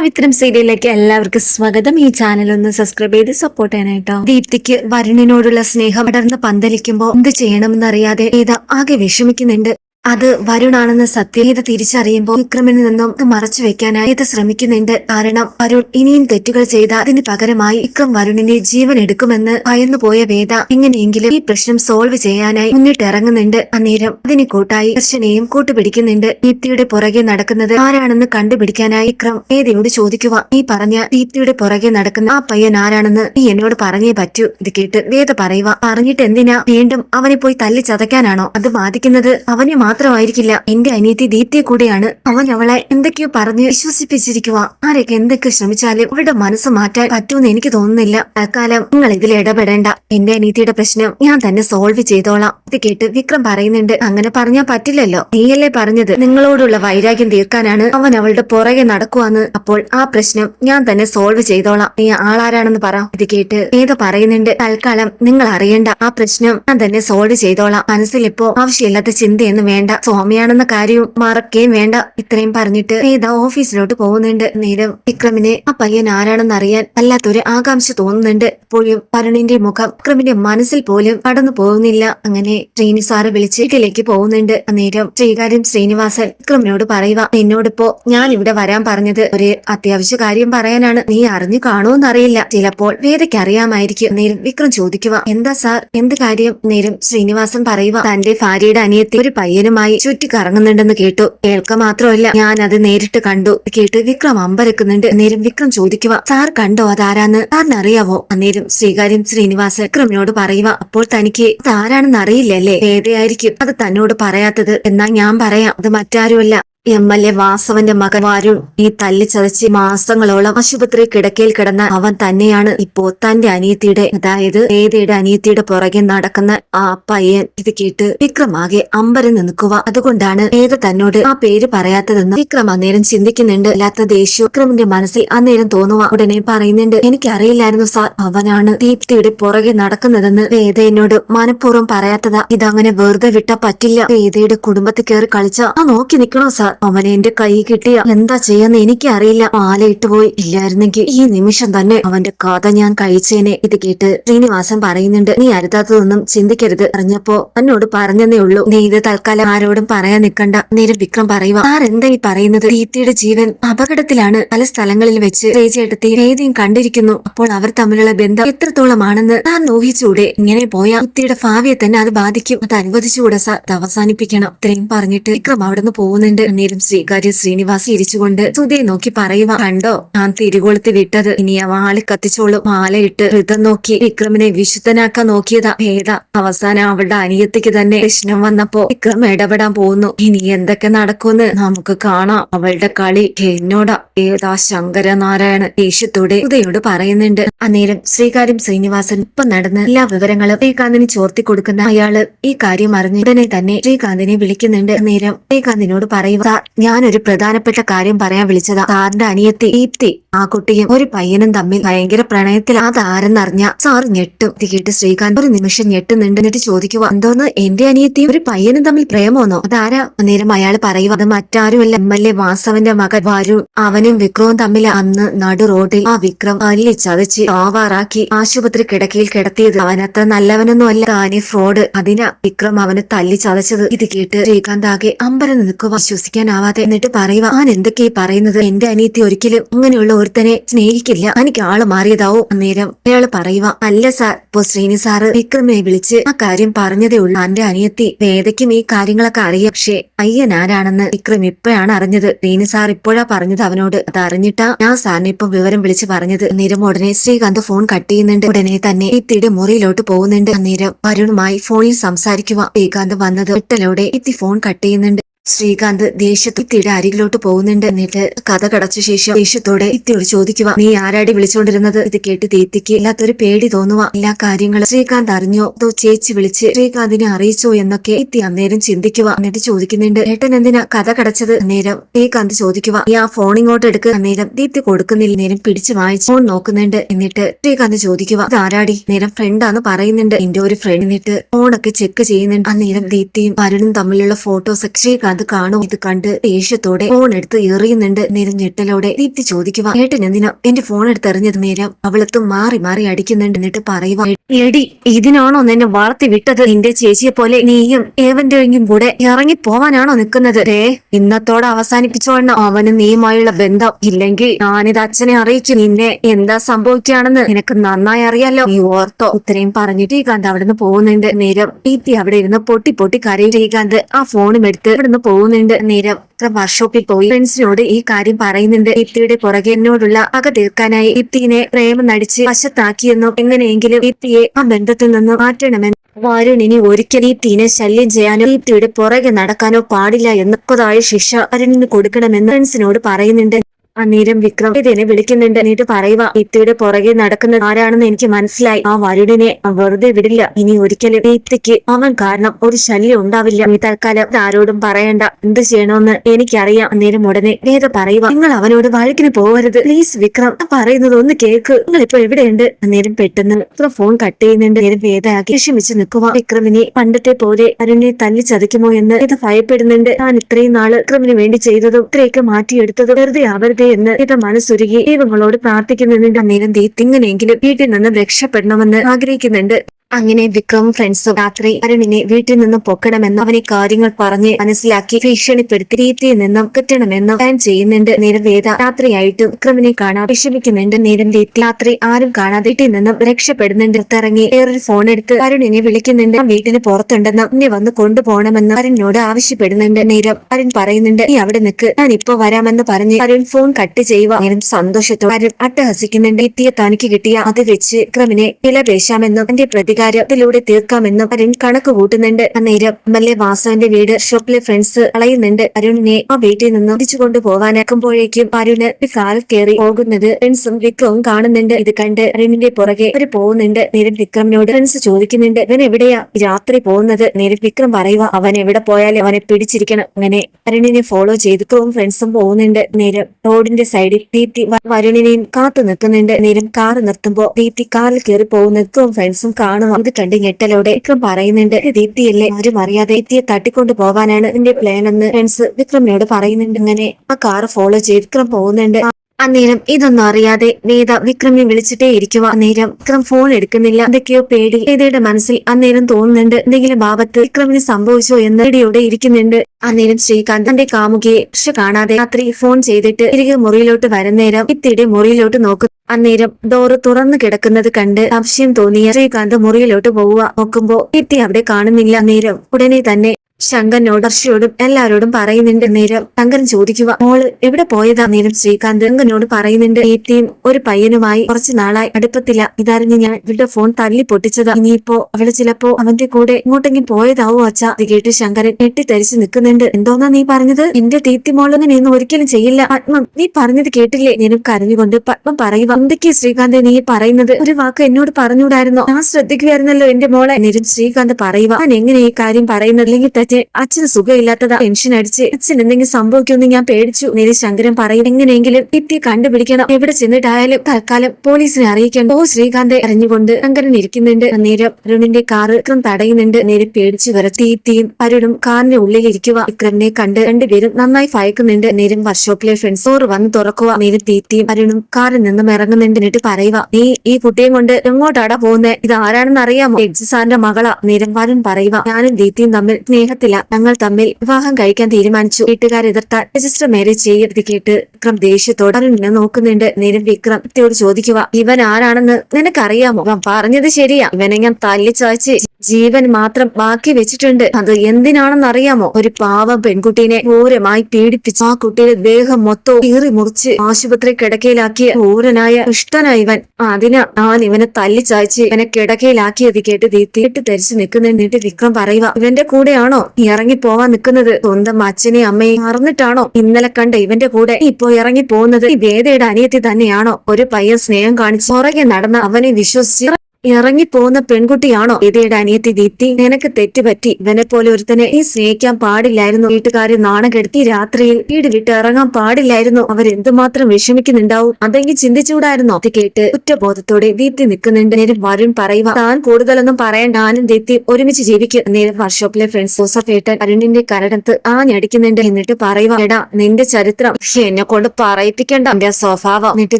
പവിത്രം സീരിയലിലേക്ക് എല്ലാവർക്കും സ്വാഗതം. ഈ ചാനൽ ഒന്ന് സബ്സ്ക്രൈബ് ചെയ്ത് സപ്പോർട്ട് ചെയ്യാനായിട്ടോ ദീപ്തിക്ക് വരുണിനോടുള്ള സ്നേഹം പടർന്ന് പന്തലിക്കുമ്പോ എന്ത് ചെയ്യണമെന്നറിയാതെ ഏതാ ആകെ വിഷമിക്കുന്നുണ്ട്. അത് വരുണാണെന്ന് സത്യഗീത തിരിച്ചറിയുമ്പോൾ വിക്രമിൽ നിന്നും മറച്ചു വെക്കാനായി ഇത് ശ്രമിക്കുന്നുണ്ട്. കാരണം വരുൺ ഇനിയും തെറ്റുകൾ ചെയ്ത അതിന് പകരമായി വിക്രം വരുണിന്റെ ജീവൻ എടുക്കുമെന്ന് ഭയന്നുപോയ വേദ എങ്ങനെയെങ്കിലും ഈ പ്രശ്നം സോൾവ് ചെയ്യാനായി മുന്നിട്ടിറങ്ങുന്നുണ്ട് അന്നേരം അതിന് കൂട്ടായി ദർശനെയും കൂട്ടുപിടിക്കുന്നുണ്ട്. ദീപ്തിയുടെ പുറകെ നടക്കുന്നത് ആരാണെന്ന് കണ്ടുപിടിക്കാനായി വിക്രം വേദയോട് ചോദിക്കുക. നീ പറഞ്ഞ ദീപ്തിയുടെ പുറകെ നടക്കുന്ന ആ പയ്യൻ ആരാണെന്ന് നീ എന്നോട് പറഞ്ഞേ പറ്റൂ. ഇത് കേട്ട് വേദ പറയുക. പറഞ്ഞിട്ട് എന്തിനാ? വീണ്ടും അവനെ പോയി തല്ലി ചതയ്ക്കാനാണോ? അത് ബാധിക്കുന്നത് അവനെ മാത്രമായിരിക്കില്ല. എന്റെ അനിയത്തി ദീപ്തിയെ കൂടെയാണ്. അവൻ അവളെ എന്തൊക്കെയോ പറഞ്ഞ് വിശ്വസിപ്പിച്ചിരിക്കുക ആരൊക്കെ എന്തൊക്കെ ശ്രമിച്ചാലും അവളുടെ മനസ്സ് മാറ്റാൻ പറ്റുമെന്ന് എനിക്ക് തോന്നുന്നില്ല. തൽക്കാലം നിങ്ങൾ ഇതിൽ ഇടപെടേണ്ട. എന്റെ അനിയത്തിയുടെ പ്രശ്നം ഞാൻ തന്നെ സോൾവ് ചെയ്തോളാം. ഇത് കേട്ട് വിക്രം പറയുന്നുണ്ട് അങ്ങനെ പറഞ്ഞാൽ പറ്റില്ലല്ലോ. നീയല്ലേ പറഞ്ഞത്? നിങ്ങളോടുള്ള വൈരാഗ്യം തീർക്കാനാണ് അവൻ അവളുടെ പുറകെ നടക്കുവാന്ന്. അപ്പോൾ ആ പ്രശ്നം ഞാൻ തന്നെ സോൾവ് ചെയ്തോളാം. നീ ആളാരാണെന്ന് പറ. ഇത് കേട്ട് ഏതോ പറയുന്നുണ്ട് തൽക്കാലം നിങ്ങൾ അറിയേണ്ട. ആ പ്രശ്നം ഞാൻ തന്നെ സോൾവ് ചെയ്തോളാം. മനസ്സിലിപ്പോ ആവശ്യമില്ലാത്ത ചിന്തയൊന്നും വേണ്ട. സോമയാണെന്ന കാര്യവും മറക്കുകയും വേണ്ട. ഇത്രയും പറഞ്ഞിട്ട് ഏതാ ഓഫീസിലോട്ട് പോകുന്നുണ്ട്. നേരം വിക്രമിനെ ആ പയ്യൻ ആരാണെന്ന് അറിയാൻ വല്ലാത്തൊരു ആകാംക്ഷ തോന്നുന്നുണ്ട്. ഇപ്പോഴും വരുണിന്റെ മുഖം വിക്രമിന്റെ മനസ്സിൽ പോലും കടന്നു പോകുന്നില്ല. അങ്ങനെ ശ്രീനി സാറ് വിളിച്ച് വീട്ടിലേക്ക് പോകുന്നുണ്ട്. നേരം ശ്രീകാര്യം ശ്രീനിവാസൻ വിക്രമിനോട് പറയുക എന്നോടിപ്പോ ഞാൻ ഇവിടെ വരാൻ പറഞ്ഞത് ഒരു അത്യാവശ്യ കാര്യം പറയാനാണ്. നീ അറിഞ്ഞു കാണുമെന്നറിയില്ല ചിലപ്പോൾ വേദയ്ക്ക് അറിയാമായിരിക്കും. നേരം വിക്രം ചോദിക്കുക എന്താ സാർ എന്ത് കാര്യം? നേരം ശ്രീനിവാസൻ പറയുക തന്റെ ഭാര്യയുടെ അനിയത്തി ഒരു പയ്യനുമായി ചുറ്റി കറങ്ങുന്നുണ്ടെന്ന് കേട്ടു. കേൾക്ക മാത്രമല്ല ഞാൻ അത് നേരിട്ട് കണ്ടു. കേട്ട് വിക്രം അമ്പരക്കുന്നുണ്ട്. നേരം വിക്രം ചോദിക്കുക സാർ കണ്ടോ അതാരാന്ന്? സാറിന് അറിയാവോ അന്നേരം ശ്രീകാര്യം ശ്രീനിവാസ് വിക്രമിനോട് പറയുക അപ്പോൾ തനിക്ക് അതാരാണെന്ന് അറിയില്ലല്ലേ? ഏതെയായിരിക്കും അത് തന്നോട് പറയാത്തത്? എന്നാ ഞാൻ പറയാം. അത് മറ്റാരുമല്ല. എം എൽ എ വാസവന്റെ മകൻ വാരുൺ ഈ തല്ലിച്ചതച്ച് മാസങ്ങളോളം ആശുപത്രി കിടക്കയിൽ കിടന്ന അവൻ തന്നെയാണ് ഇപ്പോ തന്റെ അനിയത്തിയുടെ അതായത് വേദയുടെ അനിയത്തിയുടെ പുറകെ നടക്കുന്ന ആ പയ്യൻ. ഇത് കേട്ട് വിക്രമാകെ അമ്പരം നിൽക്കുക. അതുകൊണ്ടാണ് വേദ തന്നോട് ആ പേര് പറയാത്തതെന്ന് വിക്രം അന്നേരം ചിന്തിക്കുന്നുണ്ട്. അല്ലാത്ത ദേഷ്യം വിക്രമിന്റെ മനസ്സിൽ അന്നേരം തോന്നുക. ഉടനെ പറയുന്നുണ്ട് എനിക്കറിയില്ലായിരുന്നു സാർ അവനാണ് ദീപ്തിയുടെ പുറകെ നടക്കുന്നതെന്ന് വേദ എന്നോട് മനഃപൂർവം പറയാത്തതാ. ഇതങ്ങനെ വെറുതെ വിട്ടാ പറ്റില്ല. വേദയുടെ കുടുംബത്തിൽ കയറി കളിച്ച. ആ നോക്കി നിൽക്കണോ സാർ? അവനെ എന്റെ കൈ കിട്ടിയ എന്താ ചെയ്യാന്ന് എനിക്കറിയില്ല. മാലയിട്ട് പോയി ഇല്ലായിരുന്നെങ്കിൽ ഈ നിമിഷം തന്നെ അവന്റെ കഥ ഞാൻ കഴിച്ചേനെ. ഇത് കേട്ട് ശ്രീനിവാസൻ പറയുന്നുണ്ട് നീ അരുതാത്തതൊന്നും ചിന്തിക്കരുത്. അറിഞ്ഞപ്പോ എന്നോട് പറഞ്ഞതേ ഉള്ളൂ. നീ ഇത് തൽക്കാലം ആരോടും പറയാൻ നിൽക്കണ്ട. നേരം വിക്രം പറയുക. ആർ എന്താ ഈ പറയുന്നത്? ദീപ്തിയുടെ ജീവൻ അപകടത്തിലാണ്. പല സ്ഥലങ്ങളിൽ വെച്ച് ചേച്ചേട്ടത്തി വേദിയും കണ്ടിരിക്കുന്നു. അപ്പോൾ അവർ തമ്മിലുള്ള ബന്ധം എത്രത്തോളമാണെന്ന് താൻ ഊഹിച്ചൂടെ. ഇങ്ങനെ പോയാൽ കുത്തിയുടെ ഭാവിയെ തന്നെ അത് ബാധിക്കും. അത് അനുവദിച്ചുകൂടെ സാർ. അവസാനിപ്പിക്കണം. ഇത്രയും പറഞ്ഞിട്ട് വിക്രം അവിടുന്ന് പോകുന്നുണ്ട്. നേരം ശ്രീകാര്യ ശ്രീനിവാസ് ഇരിച്ചുകൊണ്ട് സുധയെ നോക്കി പറയുക കണ്ടോ ഞാൻ തിരികൊളുത്തി വിട്ടത്. ഇനി ആ വാളി കത്തിച്ചോളും. മാലയിട്ട് ഋതം നോക്കി വിക്രമിനെ വിശുദ്ധനാക്കാൻ നോക്കിയതാ. ഭേദ അവസാനം അവളുടെ അനിയത്തിക്ക് തന്നെ പ്രശ്നം വന്നപ്പോ വിക്രം ഇടപെടാൻ പോകുന്നു ഇനി എന്തൊക്കെ നടക്കുമെന്ന് നമുക്ക് കാണാം. അവളുടെ കളി എന്നോടാ. ഏതാ ശങ്കരനാരായണ ദേഷ്യത്തോടെ ഉദയോട് പറയുന്നുണ്ട്. അന്നേരം ശ്രീകാര്യം ശ്രീനിവാസൻ ഇപ്പൊ നടന്ന എല്ലാ വിവരങ്ങളും ശ്രീകാന്തിന് ചോർത്തി കൊടുക്കുന്ന അയാൾ ഈ കാര്യം അറിഞ്ഞ് ഉടനെ തന്നെ ശ്രീകാന്തിനെ വിളിക്കുന്നുണ്ട്. നേരം ശ്രീകാന്തിനോട് പറയുക "സാർ, ഞാനൊരു പ്രധാനപ്പെട്ട കാര്യം പറയാൻ വിളിച്ചതാ. സാറിന്റെ അനിയത്തി ദീപ്തി ആ കുട്ടിയും ഒരു പയ്യനും തമ്മിൽ ഭയങ്കര പ്രണയത്തിൽ അതാരെന്നറിഞ്ഞ? സാർ ഞെട്ടും. തികിട്ട് കേട്ട് ശ്രീകാന്ത് ഒരു നിമിഷം ഞെട്ടുന്നുണ്ട്. എന്നിട്ട് ചോദിക്കുക എന്തോന്ന്? എന്റെ അനിയത്തിയും ഒരു പയ്യനും തമ്മിൽ പ്രേമോന്നോ അതാരാ? അന്നേരം അയാൾ പറയുക അത് മറ്റാരുമല്ല. എം എൽ എ വാസവന്റെ മകൻ വരുൺ അവനും വിക്രവും തമ്മിൽ അന്ന് നടു റോഡിൽ ആ വിക്രം അല്ലി ചതച്ച് ആവാറാക്കി ആശുപത്രി കിടക്കയിൽ കിടത്തിയത്. അവനത്ര നല്ലവനൊന്നും അല്ല. താനെ ഫ്രോഡ്. അതിനാ വിക്രം അവനെ തല്ലി ചതച്ചത് ഇത് കേട്ട് ശ്രീകാന്ത് ആകെ അമ്പരം നിൽക്കുക വിശ്വസിക്കാനാവാതെ എന്നിട്ട് പറയുക ഞാൻ എന്തൊക്കെയാ പറയുന്നത്? എന്റെ അനിയത്തി ഒരിക്കലും അങ്ങനെയുള്ള ഒരുത്തനെ സ്നേഹിക്കില്ല. എനിക്ക് ആൾ മാറിയതാവും. അന്നേരം അയാൾ പറയുക അല്ല സാർ ഇപ്പൊ ശ്രീനി സാറ് വിക്രമിനെ വിളിച്ച് ആ കാര്യം പറഞ്ഞതേ ഉള്ളൂ. എന്റെ അനിയത്തി വേദയ്ക്കും ഈ കാര്യങ്ങളൊക്കെ അറിയാം. പക്ഷേ അയ്യൻ ആരാണെന്ന് വിക്രം ഇപ്പോഴാണ് അറിഞ്ഞത്. ശ്രീനി സാർ ഇപ്പോഴാ പറഞ്ഞത് അവനോട്. അത് അറിഞ്ഞിട്ടാ ഞാൻ സാറിനെ ഇപ്പൊ വിവരം വിളിച്ച് പറഞ്ഞത്. അന്നേരം ഉടനെ ശ്രീകാന്ത് ഫോൺ കട്ട് ചെയ്യുന്നുണ്ട്. ഉടനെ തന്നെ ഇത്തിയുടെ മുറിയിലോട്ട് പോകുന്നുണ്ട്. അന്നേരം വരുണുമായി ഫോണിൽ സംസാരിക്കുക ശ്രീകാന്ത് വന്നത് ഒട്ടലോടെ ഇത്തി ഫോൺ കട്ട് ചെയ്യുന്നുണ്ട്. ശ്രീകാന്ത് ദേഷ്യത്തിൽ ഇത്തിയുടെ അരികിലോട്ട് പോകുന്നുണ്ട് എന്നിട്ട് കഥ കടച്ച ശേഷം ദേഷ്യത്തോടെ ഇത്തിയോട് ചോദിക്കുക നീ ആരാടി വിളിച്ചോണ്ടിരുന്നത്? ഇത് കേട്ട് ദീപ്തിക്ക് ഇല്ലാത്തൊരു പേടി തോന്നുക എല്ലാ കാര്യങ്ങളും ശ്രീകാന്ത് അറിഞ്ഞോ? അതോ ചേച്ചി വിളിച്ച് ശ്രീകാന്തിനെ അറിയിച്ചോ എന്നൊക്കെ ഇത്തി അന്നേരം ചിന്തിക്കുക എന്നിട്ട് ചോദിക്കുന്നുണ്ട് ഏട്ടൻ എന്തിനാ കഥ കടച്ചത്? നേരം ശ്രീകാന്ത് ചോദിക്കുക നീ ആ ഫോൺ ഇങ്ങോട്ട് എടുക്കുക നേരം ദീപ്തി കൊടുക്കുന്നില്ല. നേരം പിടിച്ചു വായിച്ച് ഫോൺ നോക്കുന്നുണ്ട്. എന്നിട്ട് ശ്രീകാന്ത് ചോദിക്കുക ഇത് ആരാടി? നേരം ഫ്രണ്ടാന്ന് പറയുന്നുണ്ട് എന്റെ ഒരു ഫ്രണ്ട് എന്നിട്ട് ഫോണൊക്കെ ചെക്ക് ചെയ്യുന്നുണ്ട്. അന്നേരം ദീപ്തിയും വരുണും തമ്മിലുള്ള ഫോട്ടോസ് ശ്രീകാന്ത് ശ്രീകാന്ത് കാണും. ഇത് കണ്ട് ദേഷ്യത്തോടെ ഫോൺ എടുത്ത് എറിയുന്നുണ്ട്. നേരം ഞെട്ടലോടെ ദീപ്തി ചോദിക്കുക ഏട്ടൻ എന്തിനാ എന്റെ ഫോൺ എടുത്ത് എറിഞ്ഞത് നേരം അവളത്തും മാറി മാറി അടിക്കുന്നുണ്ട് എന്നിട്ട് പറയുക എടി ഇതിനാണോ നിന്നെ വളർത്തി വിട്ടത് നിന്റെ ചേച്ചിയെ പോലെ നീയും ഏവന്റെയും കൂടെ ഇറങ്ങി പോവാനാണോ നിൽക്കുന്നത്? ദേ ഇന്നത്തോടെ അവസാനിപ്പിച്ചോളണം അവന് നീയുമായുള്ള ബന്ധം. ഇല്ലെങ്കിൽ ഞാനിത് അച്ഛനെ അറിയിച്ചു നിന്നെ എന്താ സംഭവിക്കുകയാണെന്ന് നിനക്ക് നന്നായി അറിയാലോ. നീ ഓർത്തോ. ഇത്രയും പറഞ്ഞിട്ട് ഈ കാന്ത് അവിടുന്ന് പോകുന്നുണ്ട്. നേരം ദീപ്തി അവിടെ ഇരുന്ന് പൊട്ടി പൊട്ടി കരയും ശ്രീകാന്ത് ആ ഫോണും എടുത്ത് ഇവിടുന്ന് പോകുന്നുണ്ട്. നേരം വർക്ക്ഷോപ്പിൽ പോയി? ഫ്രണ്ട്സിനോട് ഈ കാര്യം പറയുന്നുണ്ട്. ദീപ്തിയുടെ പുറകെ എന്നോടുള്ള പക തീർക്കാനായി ദീപ്തിനെ പ്രേമം നടിച്ച് വശത്താക്കിയെന്നും എങ്ങനെയെങ്കിലും ദീപ്തിയെ ആ ബന്ധത്തിൽ നിന്ന് മാറ്റണമെന്ന് വരുൺ ഇനി ഒരിക്കൽ ദീപ്തിനെ ശല്യം ചെയ്യാനോ ദീപ്തിയുടെ പുറകെ നടക്കാനോ പാടില്ല എന്നൊക്കതായ ശിക്ഷ അരുണിന് കൊടുക്കണമെന്ന് ഫ്രണ്ട്സിനോട് പറയുന്നുണ്ട്. അന്നേരം വിക്രം ഇതിനെ വിളിക്കുന്നുണ്ട്. എന്നിട്ട് പറയുക ദീപ്തിയുടെ പുറകെ നടക്കുന്ന ആരാണെന്ന് എനിക്ക് മനസ്സിലായി. ആ വരുടിനെ വെറുതെ വിടില്ല. ഇനി ഒരിക്കലും ദീപ്തിക്ക് അവൻ കാരണം ഒരു ശല്യം ഉണ്ടാവില്ല. ഈ തൽക്കാലം ആരോടും പറയണ്ട. എന്ത് ചെയ്യണമെന്ന് എനിക്കറിയാം. അന്നേരം ഉടനെ വേദ പറയുക നിങ്ങൾ അവനോട് വഴക്കിന് പോകരുത്. പ്ലീസ് വിക്രം ഞാൻ പറയുന്നത് ഒന്ന് കേക്ക് നിങ്ങൾ ഇപ്പൊ എവിടെയുണ്ട്? അന്നേരം പെട്ടെന്ന് വിക്രം ഫോൺ കട്ട് ചെയ്യുന്നുണ്ട്. നേരം വേദയാക്കി വിഷമിച്ച് നിൽക്കുക വിക്രമിനെ പണ്ടത്തെ പോലെ അരുണിനെ തല്ലി ചതിക്കുമോ എന്ന്? ഇത് ഭയപ്പെടുന്നുണ്ട്. താൻ ഇത്രയും നാൾ വിക്രമിന് വേണ്ടി ചെയ്തതും ഇത്രയൊക്കെ മാറ്റിയെടുത്തതും വെറുതെ ആവരുതേ എന്ന് ഇത മനസ്സുരുകി ദൈവങ്ങളോട് പ്രാർത്ഥിക്കുന്നതിന്റെ നേരം ദീപ്തി ഇങ്ങനെയെങ്കിലും വീട്ടിൽ നിന്ന് രക്ഷപ്പെടണമെന്ന് ആഗ്രഹിക്കുന്നുണ്ട്. അങ്ങനെ വിക്രം ഫ്രണ്ട്സും രാത്രി അരുണിനെ വീട്ടിൽ നിന്ന് പൊക്കണമെന്ന് അവനെ കാര്യങ്ങൾ പറഞ്ഞ് മനസ്സിലാക്കി ഭീഷണിപ്പെടുത്തി രീതിയിൽ നിന്നും കിട്ടണമെന്നും പ്ലാൻ ചെയ്യുന്നുണ്ട്. വേദ രാത്രിയായിട്ട് വിക്രമിനെ കാണാൻ വിഷമിക്കുന്നുണ്ട്. നേരം ദീപ്തി രാത്രി ആരും കാണാതെ വീട്ടിൽ നിന്നും രക്ഷപ്പെടുന്നുണ്ട്. ഇറങ്ങി ഏറൊരു ഫോൺ എടുത്ത് അരുണിനെ വിളിക്കുന്നുണ്ട്. "ഞാൻ വീട്ടിന് പുറത്തുണ്ടെന്ന് എന്നെ വന്ന് കൊണ്ടുപോകണമെന്ന് അരുണിനോട് ആവശ്യപ്പെടുന്നുണ്ട്. നേരം അരുൺ പറയുന്നുണ്ട് നീ അവിടെ നിൽക്ക് ഞാൻ ഇപ്പൊ വരാമെന്ന് പറഞ്ഞ് അരുൺ ഫോൺ കട്ട് ചെയ്യുക. അങ്ങനെ സന്തോഷത്തോടെ അരുൺ അട്ടഹസിക്കുന്നുണ്ട്. എത്തിയ തനിക്ക് കിട്ടിയ അത് വെച്ച് വിക്രമിനെ വിലപേശാമെന്നും എന്റെ പ്രതികാരം ഇതിലൂടെ തീർക്കാമെന്നും അരുൺ കണക്ക് കൂട്ടുന്നുണ്ട് അന്നേരം എം എൽ എ വാസുവിന്റെ വീട് ഷോപ്പിലെ ഫ്രണ്ട്സ് കളയുന്നുണ്ട്. അരുണിനെ ആ വീട്ടിൽ നിന്ന് തിരിച്ചു കൊണ്ടുപോകാനാക്കുമ്പോഴേക്കും അരുണ് കാൽ കയറി പോകുന്നത് ഫ്രണ്ട്സും വിക്രവും കാണുന്നുണ്ട്. ഇത് കണ്ട് അരുണിന്റെ പുറകെ അവർ പോകുന്നുണ്ട്. നേരം വിക്രമിനോട് ഫ്രണ്ട്സ് ചോദിക്കുന്നുണ്ട്. ഇവൻ എവിടെയാ രാത്രി പോകുന്നത്? നേരം വിക്രം പറയുക അവൻ എവിടെ പോയാലും അവനെ പിടിച്ചിരിക്കണം. അങ്ങനെ അരുണിനെ ഫോളോ ചെയ്ത് വിക്രവും ഫ്രണ്ട്സും പോകുന്നുണ്ട്. നേരം റോഡിന്റെ സൈഡിൽ ദീപ്തി അരുണിനെയും കാത്തു നിൽക്കുന്നുണ്ട്. നേരം കാർ നിർത്തുമ്പോ ദീപ്തി കാറിൽ കയറി പോകുന്ന വിക്രവും ഫ്രണ്ട്സും കാണും ഇത് കണ്ട് ഞെട്ടലോടെ വിക്രം പറയുന്നുണ്ട് "ഇത് ദീപ്തിയല്ലേ ആരും അറിയാതെ ദീപ്തിയെ തട്ടിക്കൊണ്ട് പോവാനാണ് എന്റെ പ്ലാൻ എന്ന് ഫ്രണ്ട്സ് വിക്രമിനോട് പറയുന്നുണ്ട്. അങ്ങനെ ആ കാർ ഫോളോ ചെയ്ത് വിക്രം പോകുന്നുണ്ട്. അന്നേരം ഇതൊന്നും അറിയാതെ വേദ വിക്രമിനെ വിളിച്ചിട്ടേ ഇരിക്കുക അന്നേരം വിക്രം ഫോൺ എടുക്കുന്നില്ല. എന്തൊക്കെയോ പേടി. വേദയുടെ മനസ്സിൽ അന്നേരം തോന്നുന്നുണ്ട്. എന്തെങ്കിലും ഭാവത്ത് വിക്രമിന് സംഭവിച്ചോ എന്ന് പേടിയോടെ ഇരിക്കുന്നുണ്ട്. അന്നേരം ശ്രീകാന്ത് തന്റെ കാമുകിയെ പക്ഷെ കാണാതെ രാത്രി ഫോൺ ചെയ്തിട്ട് തിരികെ മുറിയിലോട്ട് വരുന്നേരം ഇത്തിയുടെ മുറിയിലോട്ട് നോക്കും അന്നേരം ഡോറ് തുറന്നു കിടക്കുന്നത് കണ്ട് സംശയം തോന്നിയ ശ്രീകാന്ത് മുറിയിലോട്ട് പോവുക. നോക്കുമ്പോ ഇത്തി അവിടെ കാണുന്നില്ല. നേരം ഉടനെ തന്നെ ശങ്കരനോട് ഹർഷയോടും എല്ലാരോടും പറയുന്നുണ്ട്. നേരം ശങ്കരൻ ചോദിക്കുക മോൾ എവിടെ പോയതാ? നേരം ശ്രീകാന്ത് ശങ്കരനോട് പറയുന്നുണ്ട് ഏത്തിയും ഒരു പയ്യനുമായി കുറച്ചു നാളായി അടുപ്പത്തില്ല. ഇതറിഞ്ഞ് ഞാൻ ഇവിടെ ഫോൺ തള്ളി പൊട്ടിച്ചതാ. ഇനിയിപ്പോ അവൾ ചിലപ്പോ അവന്റെ കൂടെ ഇങ്ങോട്ടെങ്കിൽ പോയതാവോ അച്ഛ? അത് കേട്ട് ശങ്കരൻ കെട്ടിത്തരിച്ചു നിൽക്കുന്നുണ്ട്. എന്തോന്നാ നീ പറഞ്ഞത്? എന്റെ തീത്തി മോളങ്ങനെ ഒന്നും ഒരിക്കലും ചെയ്യില്ല. പത്മം നീ പറഞ്ഞത് കേട്ടില്ലേ? ഞാനും കരഞ്ഞുകൊണ്ട് പത്മം പറയുക എന്തൊക്കെയാ ശ്രീകാന്ത് നീ പറയുന്നത്? ഒരു വാക്ക് എന്നോട് പറഞ്ഞുകൂടായിരുന്നോ? ഞാൻ ശ്രദ്ധിക്കുമായിരുന്നല്ലോ എന്റെ മോളെ. എന്നിട്ടും ശ്രീകാന്ത് പറയുക ഞാൻ എങ്ങനെ ഈ കാര്യം പറയുന്നത്? അല്ലെങ്കിൽ തെറ്റ് അച്ഛന് സുഖമില്ലാത്തതാ ടെൻഷൻ അടിച്ച് അച്ഛൻ എന്തെങ്കിലും സംഭവിക്കുമെന്ന് ഞാൻ പേടിച്ചു. നേരെ ശങ്കരൻ പറയും എങ്ങനെയെങ്കിലും കിട്ടി കണ്ടുപിടിക്കണം. എവിടെ ചെന്നിട്ടായാലും തൽക്കാലം പോലീസിനെ അറിയിക്കണം ഓ ശ്രീകാന്തെ അറിഞ്ഞുകൊണ്ട് ശങ്കരൻ ഇരിക്കുന്നുണ്ട്. അന്നേരം അരുണിന്റെ കാറ് വിക്രം തടയുന്നുണ്ട്. നേരെ പേടിച്ചു വരത്തി. ഇത്തിയും അരുണും കാറിന്റെ ഉള്ളിൽ ഇരിക്കുക വിക്രമിനെ കണ്ട് രണ്ടുപേരും നന്നായി ഭയക്കുന്നുണ്ട്. നേരം വർക്ക്ഷോപ്പിലെ ഫ്രണ്ട്സ് ഓർ വന്ന് തുറക്കുക നേരെ തീത്തിയും അരുണും കാറിൽ നിന്നും ഇറങ്ങുന്നുണ്ട്. എന്നിട്ട് പറയുക നീ ഈ കുട്ടിയും കൊണ്ട് എങ്ങോട്ടാടാ പോകുന്നത് ഇത് ആരാണെന്ന് അറിയാമോ? എഡ്ജ് സാറിന്റെ മകളാ. നേരം വരുൺ പറയുക ഞാനും ദീത്തിയും തമ്മിൽ സ്നേഹത്തില തങ്ങൾ തമ്മിൽ വിവാഹം കഴിക്കാൻ തീരുമാനിച്ചു. വീട്ടുകാർ എതിർത്താൽ രജിസ്റ്റർ മാരേജ് ചെയ്യരുത് കേട്ട് വിക്രം ദേഷ്യത്തോടെ അരുണിനെ നോക്കുന്നുണ്ട്. നേരം വിക്രം ചോദിക്കുക ഇവൻ ആരാണെന്ന് നിനക്കറിയാമോ? പറഞ്ഞത് ശരിയാ. ഇവനെ ഞാൻ തല്ലി ചായ്ച്ച് ജീവൻ മാത്രം ബാക്കി വെച്ചിട്ടുണ്ട്. അത് എന്തിനാണെന്ന് അറിയാമോ ഒരു പാവം പെൺകുട്ടീനെ ഘോരമായി പീഡിപ്പിച്ചു ആ കുട്ടിയുടെ ദേഹം മൊത്തം കീറി മുറിച്ച് ആശുപത്രി കിടക്കയിലാക്കിയ ഘോരനായ ഇഷ്ടനായ ഇവൻ. അതിനാ ഞാൻ ഇവനെ തല്ലിച്ചായച്ച് ചായ്ച്ച് ഇവനെ കിടക്കയിലാക്കിയത് കേട്ട് ദീപ്തി തരിച്ചു ധരിച്ചു നിൽക്കുന്നുണ്ട് വിക്രം പറയുക ഇവന്റെ കൂടെയാണോ ഇറങ്ങി പോവാൻ നിൽക്കുന്നത്? സ്വന്തം അച്ഛനെയും അമ്മയും മറന്നിട്ടാണോ ഇന്നലെ കണ്ട ഇവന്റെ കൂടെ ഇപ്പോ ഇറങ്ങി പോകുന്നത് ഈ വേദയുടെ അനിയത്തി തന്നെയാണോ? ഒരു പയ്യൻ സ്നേഹം കാണിച്ച് പുറകെ നടന്ന അവനെ വിശ്വസിച്ച് ഇറങ്ങിപ്പോകുന്ന പെൺകുട്ടിയാണോ? ഇതയുടെ അനിയത്തി ദീപ്തി നിനക്ക് തെറ്റുപറ്റി ഇവനെ പോലെ ഒരുത്തനെ ഈ സ്നേഹിക്കാൻ പാടില്ലായിരുന്നു. വീട്ടുകാരെ നാണം കെടുത്തി രാത്രിയിൽ വീട് വിട്ട് ഇറങ്ങാൻ പാടില്ലായിരുന്നു. അവരെന്തുമാത്രം വിഷമിക്കുന്നുണ്ടാവും? അതെങ്കിൽ ചിന്തിച്ചുകൂടായിരുന്നോ? അത് കേട്ട് കുറ്റബോധത്തോടെ ദീപ്തി നിൽക്കുന്നുണ്ട്. നേരം വരുൺ പറയുക താൻ കൂടുതലൊന്നും പറയാൻ ഞാനും ദീപ്തി ഒരുമിച്ച് ജീവിക്കും. നേരം വർക്ക്ഷോപ്പിലെ ഫ്രണ്ട്സ് ജോസഫ് ഏട്ടൻ അരുണിന്റെ കരടത്ത് ആഞ്ഞടിക്കുന്നുണ്ട് എന്നിട്ട് പറയുക എടാ നിന്റെ ചരിത്രം. എന്നെ കൊണ്ട് പറയിപ്പിക്കേണ്ട. എന്റെ സ്വഭാവം. എന്നിട്ട്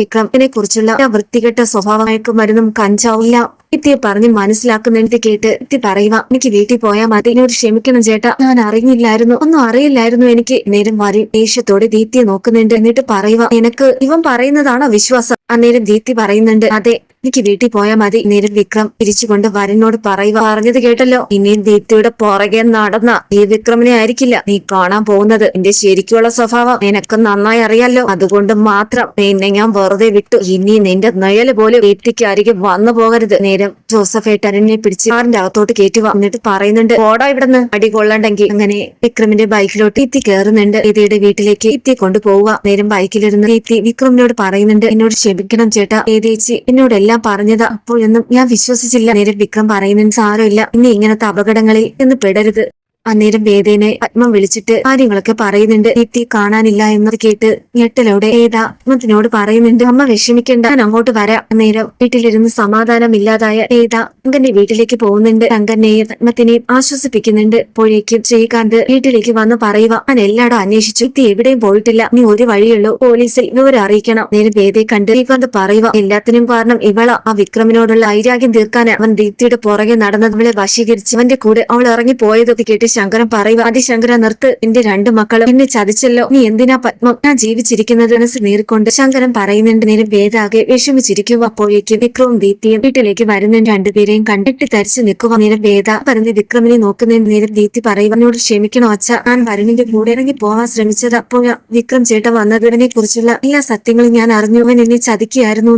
വിക്രമിനെ കുറിച്ചുള്ള വൃത്തികെട്ട സ്വഭാവമായിരിക്കും മരുന്നും കഞ്ചാവില്ല ഇത്തിയെ പറഞ്ഞ് മനസ്സിലാക്കുന്നിടത്ത് കേട്ട് ഇത്തി പറയുക എനിക്ക് വീട്ടിൽ പോയാൽ മതി. എന്നോട് ക്ഷമിക്കണം ചേട്ടാ. ഞാൻ അറിഞ്ഞില്ലായിരുന്നു. ഒന്നും അറിയില്ലായിരുന്നു എനിക്ക്. നേരം വരി ദേഷ്യത്തോടെ ദീപ്തിയെ നോക്കുന്നുണ്ട്. എന്നിട്ട് പറയുക എനിക്ക് ഇവൻ പറയുന്നതാണോ വിശ്വാസം? അന്നേരം ദീപ്തി പറയുന്നുണ്ട് അതെ എനിക്ക് വീട്ടിൽ പോയാൽ മതി. നേരം വിക്രം പിരിച്ചുകൊണ്ട് വരനോട് പറയുക. പറഞ്ഞത് കേട്ടല്ലോ. ഇനിയും ദീപ്തിയുടെ പുറകെ നടന്ന ഈ വിക്രമിനെ ആയിരിക്കില്ല നീ കാണാൻ പോകുന്നത്. എന്റെ ശരിക്കുള്ള സ്വഭാവം നിനക്ക് നന്നായി അറിയാലോ. അതുകൊണ്ട് മാത്രം നിന്നെ ഞാൻ വെറുതെ വിട്ടു. ഇനി നിന്റെ നയൽ പോലെ ദീപ്തിക്ക് അരികെ വന്നു പോകരുത്. നേരം ജോസഫ് ഏട്ടനെ പിടിച്ച് കാറിന്റെ അകത്തോട്ട് കയറ്റുക എന്നിട്ട് പറയുന്നുണ്ട് ഓടാ ഇവിടുന്ന്. അടി കൊള്ളണ്ടെങ്കിൽ. അങ്ങനെ വിക്രമിന്റെ ബൈക്കിലോട്ട് ഇത്തി കയറുന്നുണ്ട് ഇത്തിയുടെ വീട്ടിലേക്ക് ഇത്തി കൊണ്ടുപോവുക. നേരം ബൈക്കിലിരുന്ന് ഇത്തി വിക്രമിനോട് പറയുന്നുണ്ട് എന്നോട് ക്ഷമിക്കണം ചേട്ടാ. ഏതേച്ചി എന്നോട് പറഞ്ഞതാ അപ്പോഴൊന്നും ഞാൻ വിശ്വസിച്ചില്ല. നേരെ വിക്രം പറയുന്നതിന് സാരമില്ല. ഇനി ഇങ്ങനത്തെ അപകടങ്ങളിൽ നിന്ന് പെടരുത്. അന്നേരം വേദേനെ പത്മം വിളിച്ചിട്ട് കാര്യങ്ങളൊക്കെ പറയുന്നുണ്ട്. ദീപ്തി കാണാനില്ല എന്ന് കേട്ട് ഞെട്ടലോടെ ഏതാ പത്മത്തിനോട് പറയുന്നുണ്ട്. അമ്മ വിഷമിക്കണ്ട ഞാൻ അങ്ങോട്ട് വരാം. അന്നേരം വീട്ടിലിരുന്ന് സമാധാനം ഇല്ലാതായ ഏതാ അങ്കന്റെ വീട്ടിലേക്ക് പോകുന്നുണ്ട്. അങ്കന്നെയും പത്മത്തിനെയും ആശ്വസിപ്പിക്കുന്നുണ്ട്. അപ്പോഴേക്കും ശ്രീകാന്ത് വീട്ടിലേക്ക് വന്ന് പറയുക ഞാൻ എല്ലായിടും അന്വേഷിച്ചു. ദീപ്തി എവിടെയും പോയിട്ടില്ല. നീ ഒരു വഴിയുള്ളൂ. പോലീസിൽ വിവരം അറിയിക്കണം. നേരെ വേദയെ കണ്ട് ശ്രീകാന്ത് പറയുക എല്ലാത്തിനും കാരണം ഇവള. ആ വിക്രമിനോടുള്ള ഐരാഗ്യം തീർക്കാൻ അവൻ ദീപ്തിയുടെ പുറകെ നടന്നത് ഇവളെ വശീകരിച്ച് അവന്റെ കൂടെ അവൾ ഇറങ്ങി പോയതൊക്കെ കേട്ട് ശങ്കരൻ പറയുക അതി ശങ്കര നിർത്ത് എന്റെ രണ്ട് മക്കളും എന്നെ ചതിച്ചല്ലോ. നീ എന്തിനാ പത്മം ഞാൻ ജീവിച്ചിരിക്കുന്നത്? മനസ്സ് നേരിക്കൊണ്ട് ശങ്കരൻ പറയുന്നുണ്ട് നേരം വേദാകെ വിഷമിച്ചിരിക്കുക അപ്പോഴേക്കും വിക്രവും ദീപ്തിയും വീട്ടിലേക്ക് വരുന്ന രണ്ടുപേരെയും കണ്ടിട്ട് തരിച്ചു നിൽക്കുക നേരം വേദ പറഞ്ഞ് വിക്രമിനെ നോക്കുന്നതിന് നേരം ദീപ്തി പറയുക എന്നോട് ക്ഷമിക്കണോ അച്ഛ? ഞാൻ വരുണിന്റെ കൂടെ ഇറങ്ങി പോവാൻ ശ്രമിച്ചത് അപ്പോൾ വിക്രം ചേട്ടൻ വന്നതിനെ കുറിച്ചുള്ള എല്ലാ സത്യങ്ങളും ഞാൻ അറിഞ്ഞു. അവൻ എന്നെ ചതിക്കുകയായിരുന്നു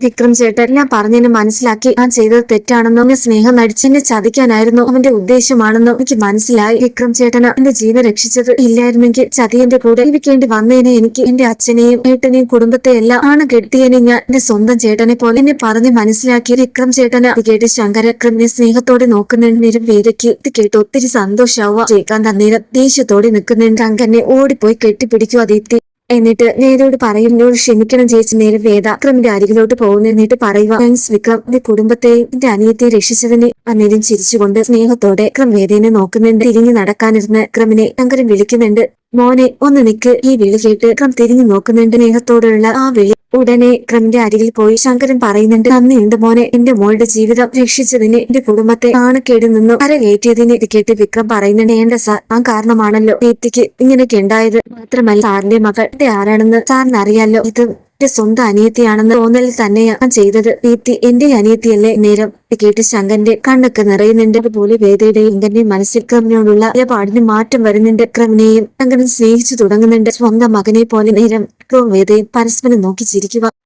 വിക്രം ചേട്ടൻ ഞാൻ പറഞ്ഞതിന് മനസ്സിലാക്കി ഞാൻ ചെയ്തത് തെറ്റാണെന്നും എന്നെ സ്നേഹം നടിച്ചെന്നെ ചതിക്കാനായിരുന്നു അവന്റെ ഉദ്ദേശമാണെന്നും എനിക്ക് മനസ്സിലായി. വിക്രം ചേട്ടന് എന്റെ ജീവൻ രക്ഷിച്ചത് ഇല്ലായിരുന്നെങ്കിൽ ചതിയന്റെ കൂടെ ജീവിക്കേണ്ടി വന്നതിനെ എനിക്ക് എന്റെ അച്ഛനെയും ഏട്ടനെയും കുടുംബത്തെ എല്ലാം ആണ് കെട്ടിയതിനെ ഞാൻ എന്റെ സ്വന്തം ചേട്ടനെ പോലെ എന്നെ പറഞ്ഞ് മനസ്സിലാക്കി. വിക്രം ചേട്ടന് അത് കേട്ട് ശങ്കര വിക്രമിനെ സ്നേഹത്തോടെ നോക്കുന്നതിനും വേദയ്ക്ക് ഇത് കേട്ട് ഒത്തിരി സന്തോഷാവുക ശ്രീകാന്ത് അന്നേരം ദേഷ്യത്തോടെ നിൽക്കുന്നുണ്ട്. ശങ്കരനെ ഓടിപ്പോയി കെട്ടിപ്പിടിക്കുക ദീപ്തി എന്നിട്ട് വേദയോട് പറയും എന്നോട് ക്ഷമിക്കണം ചേച്ചി നേരെ വേദ വിക്രമിന്റെ അരികിലോട്ട് പോകുന്നു. എന്നിട്ട് പറയുക താങ്ക്സ് വിക്രം എന്റെ കുടുംബത്തെയും എന്റെ അനിയത്തെ രക്ഷിച്ചതിന് അന്നേരം ചിരിച്ചുകൊണ്ട് സ്നേഹത്തോടെ വിക്രം വേദേനെ നോക്കുന്നുണ്ട്. തിരിഞ്ഞു നടക്കാനിരുന്ന് വിക്രമിനെ ശങ്കരൻ വിളിക്കുന്നുണ്ട്. മോനെ ഒന്ന് നിക്ക്. ഈ വിളി കേട്ട് ക്രം തിരിഞ്ഞു നോക്കുന്നുണ്ട് സ്നേഹത്തോടുള്ള ആ വിളി. ഉടനെ ക്രമിന്റെ അരികിൽ പോയി ശങ്കരൻ പറയുന്നുണ്ട് നന്ദിയുണ്ട് മോനെ. എന്റെ മോളുടെ ജീവിതം രക്ഷിച്ചതിന് എന്റെ കുടുംബത്തെ കാണക്കേടിൽ നിന്നും. കരകയറ്റിയതിന് ഇത് കേട്ട് വിക്രം പറയുന്നുണ്ട് എന്റെ സാർ ആ കാരണമാണല്ലോ. ദീപ്തിക്ക് ഇങ്ങനെയൊക്കെ ഉണ്ടായത് മാത്രമല്ല സാറിന്റെ മകൾ. ആരാണെന്ന് സാറിന് അറിയാലോ. ഇത് എന്റെ സ്വന്തം അനിയത്തിയാണെന്ന് തോന്നൽ തന്നെയാണ് ചെയ്തത്. ദീപ്തി എന്റെ അനിയത്തിയല്ലേ? നേരം കേട്ട് ശങ്കന്റെ കണ്ണൊക്കെ നിറയുന്നുണ്ട്. അതുപോലെ വേദയുടെയും ശങ്കന്റെയും മനസ്സിൽ ക്രമിനോടുള്ള നിലപാടിന് മാറ്റം വരുന്നുണ്ട്. ക്രമിനെയും ശങ്കരൻ സ്നേഹിച്ചു തുടങ്ങുന്നുണ്ട്. സ്വന്തം മകനെ പോലെ നേരം ക്രവും വേദയും പരസ്പരം നോക്കി ചിരിക്കുക.